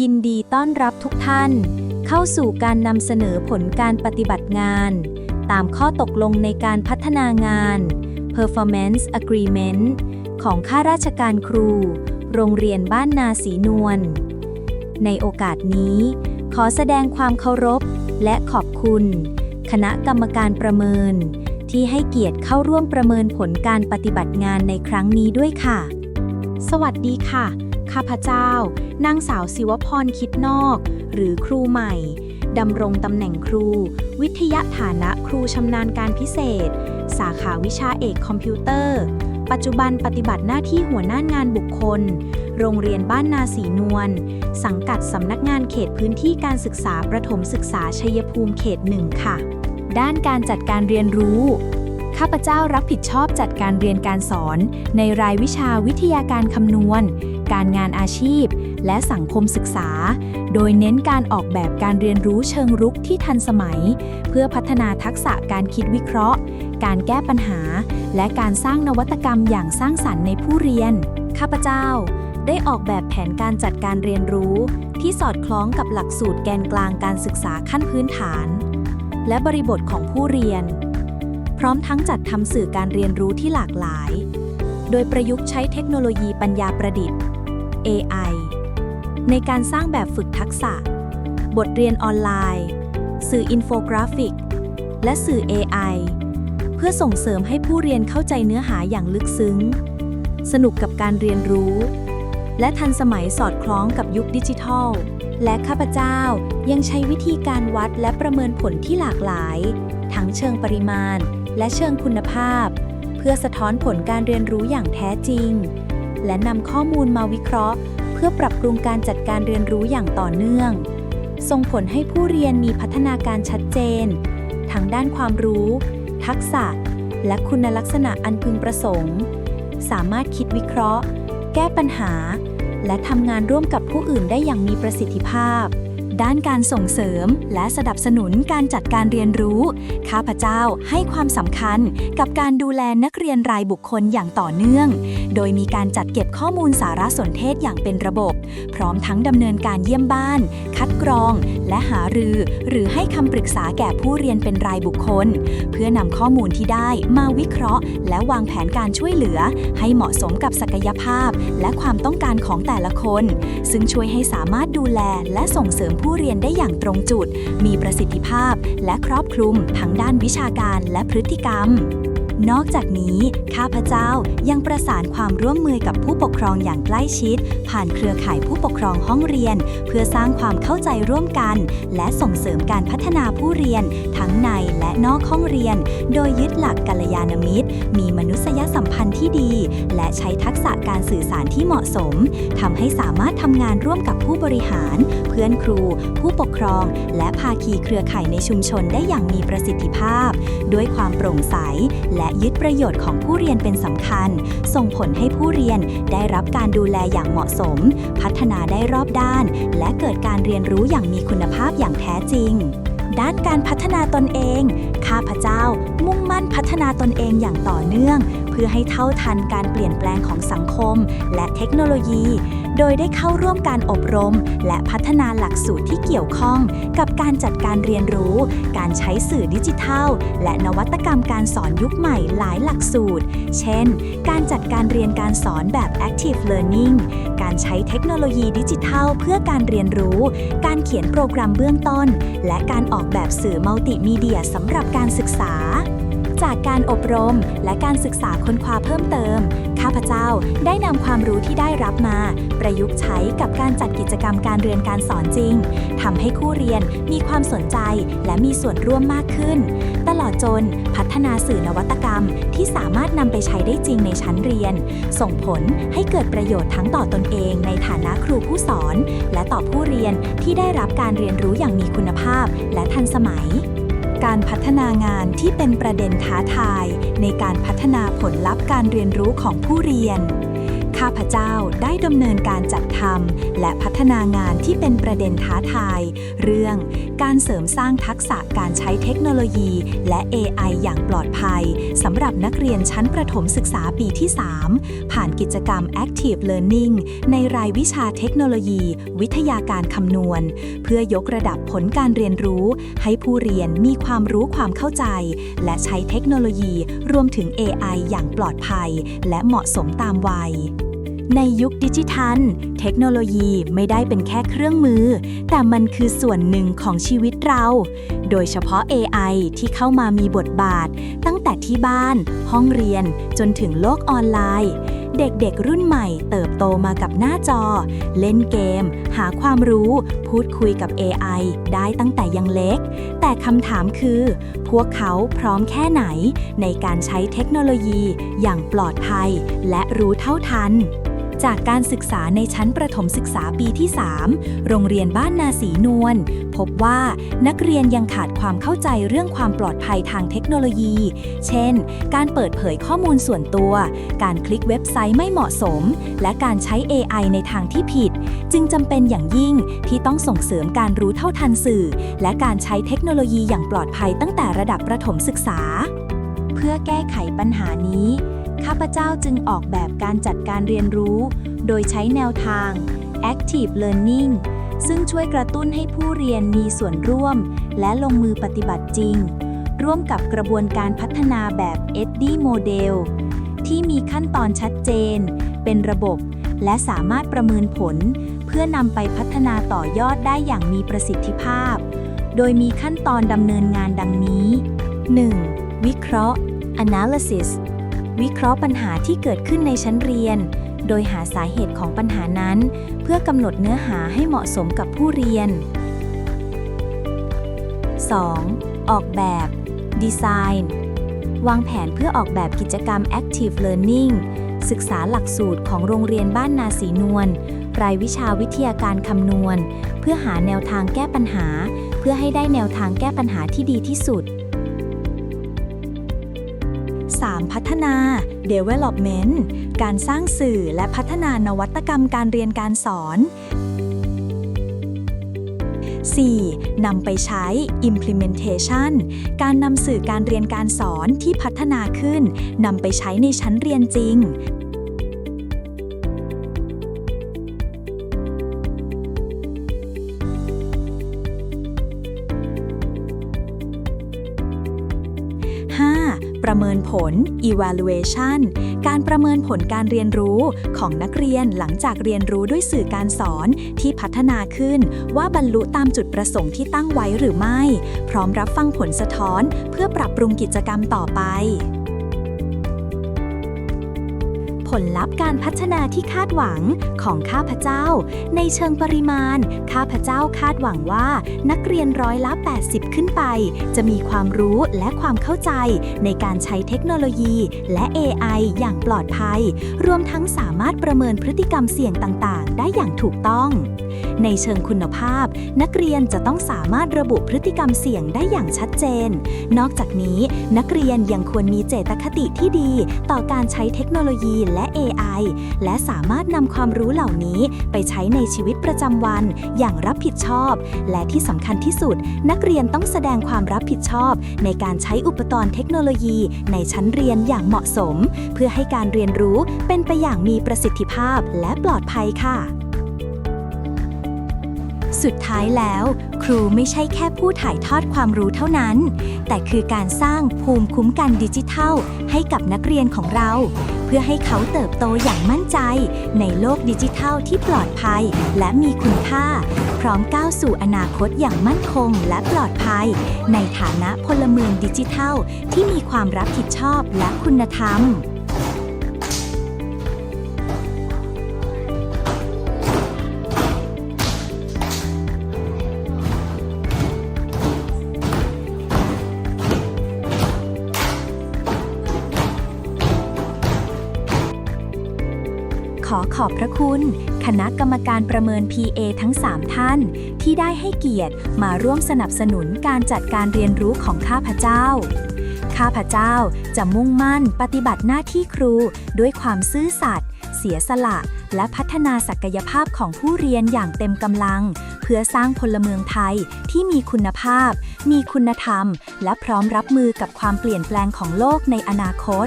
ยินดีต้อนรับทุกท่าน เข้าสู่การนำเสนอผลการปฏิบัติงาน ตามข้อตกลงในการพัฒนางาน Performance Agreement ของข้าราชการครู โรงเรียนบ้านนาสีนวล ในโอกาสนี้ ขอแสดงความเคารพและขอบคุณ คณะกรรมการประเมิน ที่ให้เกียรติเข้าร่วมประเมินผลการปฏิบัติงานในครั้งนี้ด้วยค่ะ สวัสดีค่ะ ข้าพเจ้านางสาวศิวพรคิดนอก หรือครูใหม่ดำรงตำแหน่งครู วิทยาฐานะครูชำนาญการพิเศษ สาขาวิชาเอกคอมพิวเตอร์ ปัจจุบันปฏิบัติหน้าที่หัวหน้างานบุคคล โรงเรียนบ้านนาสีนวล สังกัดสำนักงานเขตพื้นที่การศึกษาประถมศึกษาชัยภูมิเขตหนึ่งค่ะ ด้านการจัดการเรียนรู้ ข้าพเจ้ารับผิดชอบจัดการเรียนการสอน ในรายวิชาวิทยาการคำนวณ การงานอาชีพ และสังคมศึกษา โดยเน้นการออกแบบการเรียนรู้เชิงรุกที่ทันสมัย เพื่อพัฒนาทักษะการคิดวิเคราะห์ การแก้ปัญหา และการสร้างนวัตกรรมอย่างสร้างสรรค์ในผู้เรียน ข้าพเจ้าได้ออกแบบแผนการจัดการเรียนรู้ ที่สอดคล้องกับหลักสูตรแกนกลางการศึกษาขั้นพื้นฐาน และบริบทของผู้เรียน พร้อมทั้งจัดทำสื่อการเรียนรู้ที่หลากหลาย โดยประยุกต์ใช้เทคโนโลยีปัญญาประดิษฐ์ AI ในการสร้างแบบฝึกทักษะ บทเรียนออนไลน์ สื่ออินโฟกราฟิก และสื่อ AI เพื่อส่งเสริมให้ผู้เรียนเข้าใจเนื้อหาอย่างลึกซึ้ง สนุกกับการเรียนรู้ และทันสมัยสอดคล้องกับยุคดิจิทัล และข้าพเจ้ายังใช้วิธีการวัดและประเมินผลที่หลากหลาย ทั้งเชิงปริมาณ และเชิงคุณภาพ เพื่อสะท้อนผลการเรียนรู้อย่างแท้จริง และนำข้อมูลมาวิเคราะห์ เพื่อปรับปรุงการจัดการเรียนรู้อย่างต่อเนื่อง ส่งผลให้ผู้เรียนมีพัฒนาการชัดเจน ทั้งด้านความรู้ ทักษะ และคุณลักษณะอันพึงประสงค์ สามารถคิดวิเคราะห์ แก้ปัญหา และทำงานร่วมกับผู้อื่นได้อย่างมีประสิทธิภาพ ด้านการส่งเสริม และสนับสนุนการจัดการเรียนรู้ ข้าพเจ้าให้ความสำคัญกับการดูแลนักเรียนรายบุคคลอย่างต่อเนื่อง โดยมีการจัดเก็บข้อมูลสารสนเทศอย่างเป็นระบบ พร้อมทั้งดำเนินการเยี่ยมบ้าน คัดกรอง และหารือ หรือให้คำปรึกษาแก่ผู้เรียนเป็นรายบุคคล เพื่อนำข้อมูลที่ได้มาวิเคราะห์ และวางแผนการช่วยเหลือ ให้เหมาะสมกับศักยภาพ และความต้องการของแต่ละคน ซึ่งช่วยให้สามารถดูแลและส่งเสริมผู้เรียนได้อย่างตรงจุด มีประสิทธิภาพ และครอบคลุมทั้งด้านวิชาการและพฤติกรรม นอกจากนี้ข้าพเจ้ายังประสานความร่วมมือกับผู้ปกครองอย่างใกล้ชิด ผ่านเครือข่ายผู้ปกครองห้องเรียน เพื่อสร้างความเข้าใจร่วมกัน และส่งเสริมการพัฒนาผู้เรียน ทั้งในและนอกห้องเรียน โดยยึดหลักกัลยาณมิตร มีมนุษยสัมพันธ์ที่ดี และใช้ทักษะการสื่อสารที่เหมาะสมทำให้สามารถทำงานร่วมกับผู้บริหาร เพื่อนครู ผู้ปกครอง และภาคีเครือข่ายในชุมชนได้อย่างมีประสิทธิภาพ ด้วยความโปร่งใสและยึดประโยชน์ของผู้เรียนเป็นสำคัญ ส่งผลให้ผู้เรียนได้รับการดูแลอย่างเหมาะสม พัฒนาได้รอบด้าน และเกิดการเรียนรู้อย่างมีคุณภาพอย่างแท้จริงด้านการพัฒนาตนเอง ข้าพเจ้ามุ่งมั่นพัฒนาตนเองอย่างต่อเนื่อง เพื่อให้เท่าทันการเปลี่ยนแปลงของสังคม และเทคโนโลยี โดยได้เข้าร่วมการอบรม และพัฒนาหลักสูตรที่เกี่ยวข้อง กับการจัดการเรียนรู้ การใช้สื่อดิจิทัล และนวัตกรรมการสอนยุคใหม่หลายหลักสูตร เช่น การจัดการเรียนการสอนแบบ active learning การใช้เทคโนโลยีดิจิทัล เพื่อการเรียนรู้ การเขียนโปรแกรมเบื้องต้น และการออกแบบสื่อมัลติมีเดียสำหรับการศึกษา จากการอบรมและการศึกษาค้นคว้าเพิ่มเติม ข้าพเจ้าได้นำความรู้ที่ได้รับมา ประยุกต์ใช้กับการจัดกิจกรรมการเรียนการสอนจริงทำให้คู่เรียนมีความสนใจและมีส่วนร่วมมากขึ้น ตลอดจนพัฒนาสื่อนวัตกรรมที่สามารถนำไปใช้ได้จริงในชั้นเรียน ส่งผลให้เกิดประโยชน์ทั้งต่อตนเองในฐานะครูผู้สอน และต่อผู้เรียนที่ได้รับการเรียนรู้อย่างมีคุณภาพและทันสมัย การพัฒนางานที่เป็นประเด็นท้าทาย ในการพัฒนาผลลัพธ์การเรียนรู้ของผู้เรียน ข้าพเจ้าได้ดำเนินการจัดทำและพัฒนางานที่เป็นประเด็นท้าทาย เรื่องการเสริมสร้างทักษะการใช้เทคโนโลยี และ AI อย่างปลอดภัยสำหรับนักเรียนชั้นประถมศึกษาปีที่ 3 ผ่านกิจกรรม Active Learning ในรายวิชาเทคโนโลยี วิทยาการคำนวณ เพื่อยกระดับผลการเรียนรู้ ให้ผู้เรียนมีความรู้ความเข้าใจ และใช้เทคโนโลยีรวมถึง AI อย่างปลอดภัย และเหมาะสมตามวัย ในยุคดิจิทัล เทคโนโลยีไม่ได้เป็นแค่เครื่องมือ แต่มันคือส่วนหนึ่งของชีวิตเรา โดยเฉพาะ AI ที่เข้ามามีบทบาท ตั้งแต่ที่บ้าน ห้องเรียน จนถึงโลกออนไลน์ เด็กๆ รุ่นใหม่เติบโตมากับหน้าจอ เล่นเกม หาความรู้ พูดคุยกับ AI ได้ตั้งแต่ยังเล็ก แต่คำถามคือ พวกเขาพร้อมแค่ไหน ในการใช้เทคโนโลยีอย่างปลอดภัย และรู้เท่าทัน จากการศึกษาในชั้นประถมศึกษาปีที่ 3 โรงเรียนบ้านนาสีนวล พบว่านักเรียนยังขาดความเข้าใจเรื่องความปลอดภัยทางเทคโนโลยี เช่น การเปิดเผยข้อมูลส่วนตัว การคลิกเว็บไซต์ไม่เหมาะสม และการใช้ AI ในทางที่ผิด จึงจำเป็นอย่างยิ่งที่ต้องส่งเสริมการรู้เท่าทันสื่อ และการใช้เทคโนโลยีอย่างปลอดภัยตั้งแต่ระดับประถมศึกษา เพื่อแก้ไขปัญหานี้ ข้าพเจ้าจึงออกแบบการจัดการเรียนรู้ โดยใช้แนวทาง Active Learning ซึ่งช่วยกระตุ้นให้ผู้เรียนมีส่วนร่วม และลงมือปฏิบัติจริง ร่วมกับกระบวนการพัฒนาแบบ EDDI Model ที่มีขั้นตอนชัดเจน เป็นระบบ และสามารถประเมินผล เพื่อนำไปพัฒนาต่อยอดได้อย่างมีประสิทธิภาพ โดยมีขั้นตอนดำเนินงานดังนี้ 1. วิเคราะห์ analysis วิเคราะห์ปัญหาที่เกิดขึ้นในชั้นเรียน โดยหาสาเหตุของปัญหานั้น เพื่อกำหนดเนื้อหาให้เหมาะสมกับผู้เรียน 2. ออกแบบ Design วางแผนเพื่อออกแบบกิจกรรม Active Learning ศึกษาหลักสูตรของโรงเรียนบ้านนาสีนวลรายวิชาวิทยาการคำนวณ เพื่อหาแนวทางแก้ปัญหา เพื่อให้ได้แนวทางแก้ปัญหาที่ดีที่สุด พัฒนา Development การสร้างสื่อและพัฒนานวัตกรรมการเรียนการสอน 4. นำไปใช้ implementation การนำสื่อการเรียนการสอนที่พัฒนาขึ้นนำไปใช้ในชั้นเรียนจริง ประเมินผล evaluation การประเมินผลการเรียนรู้ของนักเรียนหลังจากเรียนรู้ด้วยสื่อการสอนที่พัฒนาขึ้น ว่าบรรลุตามจุดประสงค์ที่ตั้งไว้หรือไม่ พร้อมรับฟังผลสะท้อน เพื่อปรับปรุงกิจกรรมต่อไป ลลัพธ์การพัฒนาที่คาดหวังของข้าพเจ้า ในเชิงปริมาณ ข้าพเจ้าคาดหวังว่า นักเรียนร้อยละ 80 ขึ้นไป จะมีความรู้และความเข้าใจ ในการใช้เทคโนโลยี และ AI อย่างปลอดภัย รวมทั้งสามารถประเมินพฤติกรรมเสี่ยงต่างๆ ได้อย่างถูกต้อง ในเชิงคุณภาพ นักเรียนจะต้องสามารถระบุพฤติกรรมเสี่ยงได้อย่างชัดเจน นอกจากนี้ นักเรียนยังควรมีเจตคติที่ดี ต่อการใช้เทคโนโลยีและ AI และสามารถนำความรู้เหล่านี้ไปใช้ในชีวิตประจำวันอย่างรับผิดชอบ และที่สำคัญที่สุด นักเรียนต้องแสดงความรับผิดชอบ ในการใช้อุปกรณ์เทคโนโลยี ในชั้นเรียนอย่างเหมาะสม เพื่อให้การเรียนรู้เป็นไปอย่างมีประสิทธิภาพและปลอดภัยค่ะสุดท้ายแล้ว ครูไม่ใช่แค่ผู้ถ่ายทอดความรู้เท่านั้น แต่คือการสร้างภูมิคุ้มกันดิจิทัล ให้กับนักเรียนของเรา เพื่อให้เขาเติบโตอย่างมั่นใจ ในโลกดิจิทัลที่ปลอดภัย และมีคุณค่า พร้อมก้าวสู่อนาคตอย่างมั่นคงและปลอดภัย ในฐานะพลเมืองดิจิทัล ที่มีความรับผิดชอบและคุณธรรม ขอขอบพระคุณ คณะกรรมการประเมิน PA ทั้ง 3 ท่าน ที่ได้ให้เกียรติมาร่วมสนับสนุนการจัดการเรียนรู้ของข้าพเจ้า ข้าพเจ้าจะมุ่งมั่นปฏิบัติหน้าที่ครูด้วยความซื่อสัตย์เสสียสละ และพัฒนาศักยภาพของผู้เรียนอย่างเต็มกำลัง เพื่อสร้างพลเมืองไทยที่มีคุณภาพ มีคุณธรรม และพร้อมรับมือกับความเปลี่ยนแปลงของโลกในอนาคต